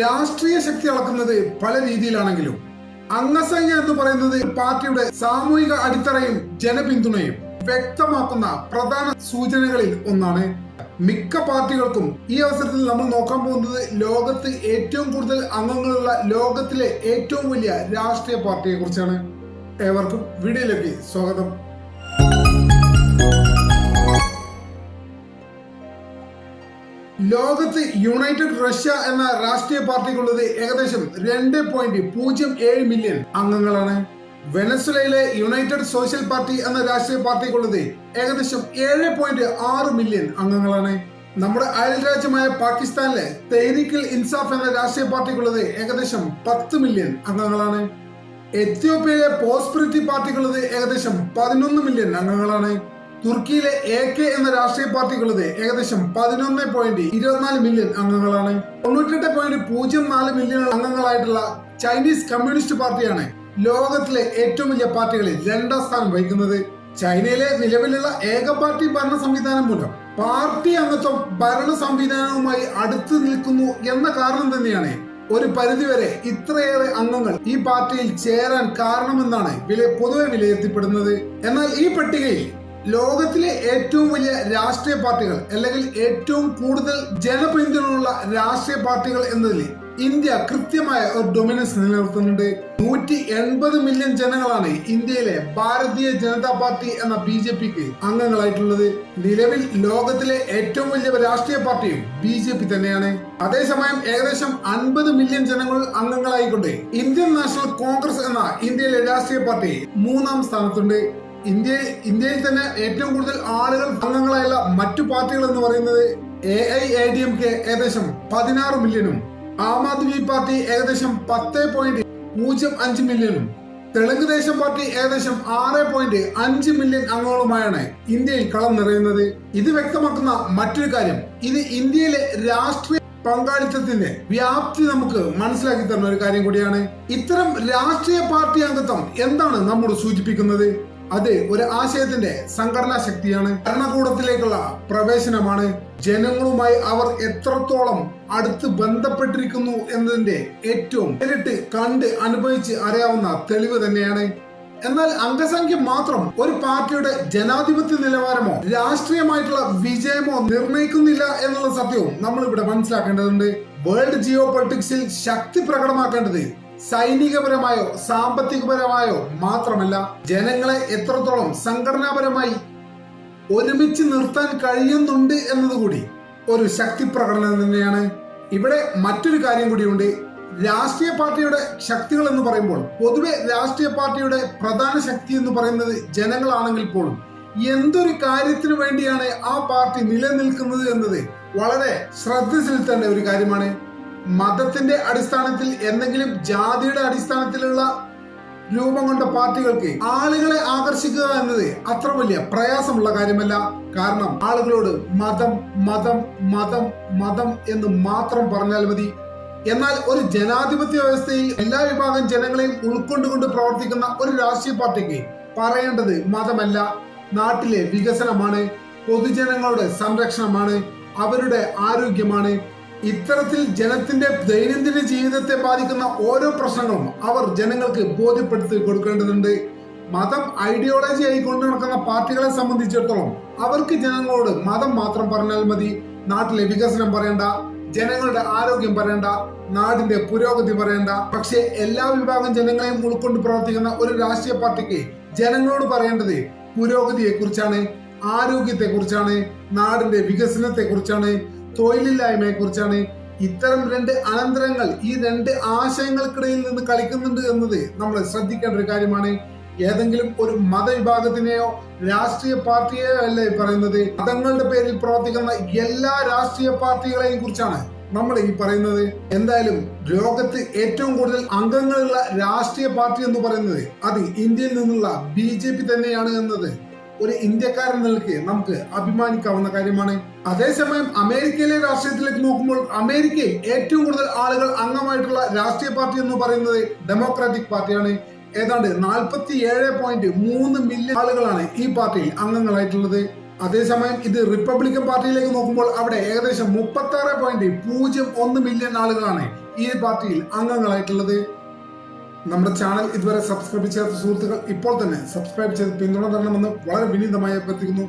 രാഷ്ട്രീയ ശക്തി അളക്കുന്നത് പല രീതിയിലാണെങ്കിലും അംഗസംഖ്യ എന്ന് പറയുന്നത് പാർട്ടിയുടെ സാമൂഹിക അടിത്തറയും ജനപിന്തുണയും വ്യക്തമാക്കുന്ന പ്രധാന സൂചനകളിൽ ഒന്നാണ്. മിക്ക പാർട്ടികൾക്കും ഈ അവസരത്തിൽ നമ്മൾ നോക്കാൻ പോകുന്നത് ലോകത്ത് ഏറ്റവും കൂടുതൽ അംഗങ്ങളുള്ള ലോകത്തിലെ ഏറ്റവും വലിയ രാഷ്ട്രീയ പാർട്ടിയെ കുറിച്ചാണ് ഏവർക്കും വീഡിയോയിലേക്ക് സ്വാഗതം. ലോകത്ത് യുണൈറ്റഡ് റഷ്യ എന്ന രാഷ്ട്രീയ പാർട്ടിക്കുള്ളത് ഏകദേശം രണ്ട് പോയിന്റ് പൂജ്യം ഏഴ് മില്യൺ അംഗങ്ങളാണ്. വെനസ്വലയിലെ യുണൈറ്റഡ് സോഷ്യൽ പാർട്ടി എന്ന രാഷ്ട്രീയ പാർട്ടിക്കുള്ളത് ഏകദേശം ഏഴ് പോയിന്റ് ആറ് മില്യൺ അംഗങ്ങളാണ്. നമ്മുടെ അയൽ രാജ്യമായ പാകിസ്ഥാനിലെ തെഹ്രീക്കിൽ ഇൻസാഫ് എന്ന രാഷ്ട്രീയ പാർട്ടിക്കുള്ളത് ഏകദേശം പത്ത് മില്യൺ അംഗങ്ങളാണ്. എത്യോപ്യയിലെ പോസ്പിരിറ്റി പാർട്ടിക്കുള്ളത് ഏകദേശം പതിനൊന്ന് മില്യൺ അംഗങ്ങളാണ്. തുർക്കിയിലെ എ കെ എന്ന രാഷ്ട്രീയ പാർട്ടിക്കുള്ളത് ഏകദേശം പതിനൊന്ന് പോയിന്റ് ഇരുപത്തിനാല് മില്യൺ അംഗങ്ങളാണ്. തൊണ്ണൂറ്റെട്ട് പോയിന്റ് പൂജ്യം നാല് മില്യൺ അംഗങ്ങളായിട്ടുള്ള ചൈനീസ് കമ്മ്യൂണിസ്റ്റ് പാർട്ടിയാണ് ലോകത്തിലെ ഏറ്റവും വലിയ പാർട്ടികളിൽ രണ്ടാം സ്ഥാനം വഹിക്കുന്നത്. ചൈനയിലെ നിലവിലുള്ള ഏക പാർട്ടി ഭരണ സംവിധാനം മൂലം പാർട്ടി അംഗത്വം ഭരണ സംവിധാനവുമായി അടുത്ത് നിൽക്കുന്നു എന്ന കാരണം തന്നെയാണ് ഒരു പരിധിവരെ ഇത്രയേറെ അംഗങ്ങൾ ഈ പാർട്ടിയിൽ ചേരാൻ കാരണമെന്നാണ് വില പൊതുവെ വിലയിരുത്തപ്പെടുന്നത്. എന്നാൽ ഈ പട്ടികയിൽ ലോകത്തിലെ ഏറ്റവും വലിയ രാഷ്ട്രീയ പാർട്ടികൾ അല്ലെങ്കിൽ ഏറ്റവും കൂടുതൽ ജനപിന്തുണയുള്ള രാഷ്ട്രീയ പാർട്ടികൾ എന്നതിൽ ഇന്ത്യ കൃത്യമായ ഒരു ഡൊമിനൻസ് നിലനിർത്തുന്നുണ്ട്. നൂറ്റി എൺപത് മില്യൺ ജനങ്ങളാണ് ഇന്ത്യയിലെ ഭാരതീയ ജനതാ പാർട്ടി എന്ന ബി ജെ പിക്ക് അംഗങ്ങളായിട്ടുള്ളത്. നിലവിൽ ലോകത്തിലെ ഏറ്റവും വലിയ രാഷ്ട്രീയ പാർട്ടിയും ബി ജെ പി തന്നെയാണ്. അതേസമയം ഏകദേശം അൻപത് മില്യൺ ജനങ്ങൾ അംഗങ്ങളായിക്കൊണ്ട് ഇന്ത്യൻ നാഷണൽ കോൺഗ്രസ് എന്ന ഇന്ത്യയിലെ രാഷ്ട്രീയ പാർട്ടി മൂന്നാം സ്ഥാനത്തുണ്ട്. ഇന്ത്യ ഇന്ത്യയിൽ തന്നെ ഏറ്റവും കൂടുതൽ ആളുകൾ അംഗങ്ങളായുള്ള മറ്റു പാർട്ടികൾ എന്ന് പറയുന്നത് A I A D M K ഏകദേശം പതിനാറ് മില്യണും ആം ആദ്മി പാർട്ടി ഏകദേശം പത്ത് പോയിന്റ് പൂജ്യം അഞ്ച് മില്യണും തെലുങ്ക് ദേശം പാർട്ടി ഏകദേശം ആറ് പോയിന്റ് അഞ്ച് മില്യൺ അംഗങ്ങളുമായാണ് ഇന്ത്യയിൽ കളം നിറയുന്നത്. ഇത് വ്യക്തമാക്കുന്ന മറ്റൊരു കാര്യം ഇത് ഇന്ത്യയിലെ രാഷ്ട്രീയ പങ്കാളിത്തത്തിന്റെ വ്യാപ്തി നമുക്ക് മനസ്സിലാക്കി തരുന്ന ഒരു കാര്യം കൂടിയാണ്. ഇത്തരം രാഷ്ട്രീയ പാർട്ടി അംഗത്വം എന്താണ് നമ്മോട് സൂചിപ്പിക്കുന്നത്? അത് ഒരു ആശയത്തിന്റെ സംഘടനാ ശക്തിയാണ്. ഭരണകൂടത്തിലേക്കുള്ള പ്രവേശനമാണ്. ജനങ്ങളുമായി അവർ എത്രത്തോളം അടുത്ത് ബന്ധപ്പെട്ടിരിക്കുന്നു എന്നതിന്റെ ഏറ്റവും നേരിട്ട് കണ്ട് അനുഭവിച്ച് അറിയാവുന്ന തെളിവ് തന്നെയാണ്. എന്നാൽ അംഗസംഖ്യ മാത്രം ഒരു പാർട്ടിയുടെ ജനാധിപത്യ നിലവാരമോ രാഷ്ട്രീയമായിട്ടുള്ള വിജയമോ നിർണയിക്കുന്നില്ല എന്നുള്ള സത്യവും നമ്മൾ ഇവിടെ മനസ്സിലാക്കേണ്ടതുണ്ട്. വേൾഡ് ജിയോ പൊളിറ്റിക്സിൽ ശക്തി പ്രകടമാക്കേണ്ടത് സൈനികപരമായോ സാമ്പത്തികപരമായോ മാത്രമല്ല ജനങ്ങളെ എത്രത്തോളം സംഘടനാപരമായി ഒരുമിച്ച് നിർത്താൻ കഴിയുന്നുണ്ട് എന്നതുകൂടി ഒരു ശക്തി പ്രകടനം തന്നെയാണ്. ഇവിടെ മറ്റൊരു കാര്യം കൂടിയുണ്ട്. രാഷ്ട്രീയ പാർട്ടിയുടെ ശക്തികൾ എന്ന് പറയുമ്പോൾ പൊതുവെ രാഷ്ട്രീയ പാർട്ടിയുടെ പ്രധാന ശക്തി എന്ന് പറയുന്നത് ജനങ്ങളാണെങ്കിൽ പോലും. എന്തൊരു കാര്യത്തിനു വേണ്ടിയാണ് ആ പാർട്ടി നിലനിൽക്കുന്നത് എന്നത് വളരെ ശ്രദ്ധ ചെലുത്തേണ്ട ഒരു കാര്യമാണ്. മതത്തിന്റെ അടിസ്ഥാനത്തിൽ എന്തെങ്കിലും ജാതിയുടെ അടിസ്ഥാനത്തിലുള്ള രൂപം കൊണ്ട പാർട്ടികൾക്ക് ആളുകളെ ആകർഷിക്കുക എന്നത് അത്ര വലിയ പ്രയാസമുള്ള കാര്യമല്ല. കാരണം ആളുകളോട് മതം മതം മതം മതം എന്ന് മാത്രം പറഞ്ഞാൽ മതി. എന്നാൽ ഒരു ജനാധിപത്യ വ്യവസ്ഥയിൽ എല്ലാ വിഭാഗം ജനങ്ങളെയും ഉൾക്കൊണ്ടുകൊണ്ട് പ്രവർത്തിക്കുന്ന ഒരു രാഷ്ട്രീയ പാർട്ടിക്ക് പറയേണ്ടത് മതമല്ല. നാട്ടിലെ വികസനമാണ് പൊതുജനങ്ങളുടെ സംരക്ഷണമാണ് അവരുടെ ആരോഗ്യമാണ്. ഇത്തരത്തിൽ ജനത്തിന്റെ ദൈനംദിന ജീവിതത്തെ ബാധിക്കുന്ന ഓരോ പ്രശ്നങ്ങളും അവർ ജനങ്ങൾക്ക് ബോധ്യപ്പെടുത്തി കൊടുക്കേണ്ടതുണ്ട്. മതം ഐഡിയോളജി ആയി കൊണ്ടു നടക്കുന്ന പാർട്ടികളെ സംബന്ധിച്ചിടത്തോളം അവർക്ക് ജനങ്ങളോട് മതം മാത്രം പറഞ്ഞാൽ മതി. നാട്ടിലെ വികസനം പറയണ്ട ജനങ്ങളുടെ ആരോഗ്യം പറയണ്ട നാടിന്റെ പുരോഗതി പറയണ്ട. പക്ഷേ എല്ലാ വിഭാഗം ജനങ്ങളെയും ഉൾക്കൊണ്ട് പ്രവർത്തിക്കുന്ന ഒരു രാഷ്ട്രീയ പാർട്ടിക്ക് ജനങ്ങളോട് പറയേണ്ടത് പുരോഗതിയെ കുറിച്ചാണ് ആരോഗ്യത്തെ കുറിച്ചാണ് നാടിന്റെ വികസനത്തെ കുറിച്ചാണ് തൊഴിലില്ലായ്മയെ കുറിച്ചാണ് ഇത്തരം രണ്ട് അനന്തരങ്ങൾ ഈ രണ്ട് ആശയങ്ങൾക്കിടയിൽ നിന്ന് കളിക്കുന്നുണ്ട് എന്നത് നമ്മൾ ശ്രദ്ധിക്കേണ്ട ഒരു കാര്യമാണ്. ഏതെങ്കിലും ഒരു മതവിഭാഗത്തിനെയോ രാഷ്ട്രീയ പാർട്ടിയെയോ അല്ലേ പറയുന്നത്? മതങ്ങളുടെ പേരിൽ പ്രവർത്തിക്കുന്ന എല്ലാ രാഷ്ട്രീയ പാർട്ടികളെയും കുറിച്ചാണ് നമ്മൾ ഈ പറയുന്നത്. എന്തായാലും ലോകത്ത് ഏറ്റവും കൂടുതൽ അംഗങ്ങളുള്ള രാഷ്ട്രീയ പാർട്ടി എന്ന് പറയുന്നത് അത് ഇന്ത്യയിൽ നിന്നുള്ള ബി തന്നെയാണ് എന്നത്. ഒരു ഇന്ത്യക്കാരൻ നിലയ്ക്ക് നമുക്ക് അഭിമാനിക്കാവുന്ന കാര്യമാണ്. അതേസമയം അമേരിക്കയിലെ രാഷ്ട്രീയത്തിലേക്ക് നോക്കുമ്പോൾ അമേരിക്കയിൽ ഏറ്റവും കൂടുതൽ ആളുകൾ അംഗമായിട്ടുള്ള രാഷ്ട്രീയ പാർട്ടി എന്ന് പറയുന്നത് ഡെമോക്രാറ്റിക് പാർട്ടിയാണ്. ഏതാണ്ട് നാൽപ്പത്തി ഏഴ് പോയിന്റ് മൂന്ന് മില്യൺ ആളുകളാണ് ഈ പാർട്ടിയിൽ അംഗങ്ങളായിട്ടുള്ളത്. അതേസമയം ഇത് റിപ്പബ്ലിക്കൻ പാർട്ടിയിലേക്ക് നോക്കുമ്പോൾ അവിടെ ഏകദേശം മുപ്പത്തി ആറ് പോയിന്റ് പൂജ്യം ഒന്ന് മില്യൺ ആളുകളാണ് ഈ പാർട്ടിയിൽ അംഗങ്ങളായിട്ടുള്ളത്. നമ്മുടെ ചാനൽ ഇതുവരെ സബ്സ്ക്രൈബ് ചെയ്യാത്ത സുഹൃത്തുക്കൾ ഇപ്പോൾ തന്നെ സബ്സ്ക്രൈബ് ചെയ്ത് പിന്തുണ തരണമെന്ന് വളരെ വിനീതമായി അഭ്യർത്ഥിക്കുന്നു.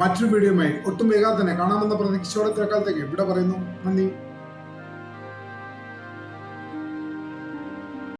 മറ്റൊരു വീഡിയോയുമായി ഒട്ടും വേഗം തന്നെ കാണാമെന്ന് പ്രതീക്ഷയോടെ തൽക്കാലത്തേക്ക് ഇവിടെ പറയുന്നു. നന്ദി.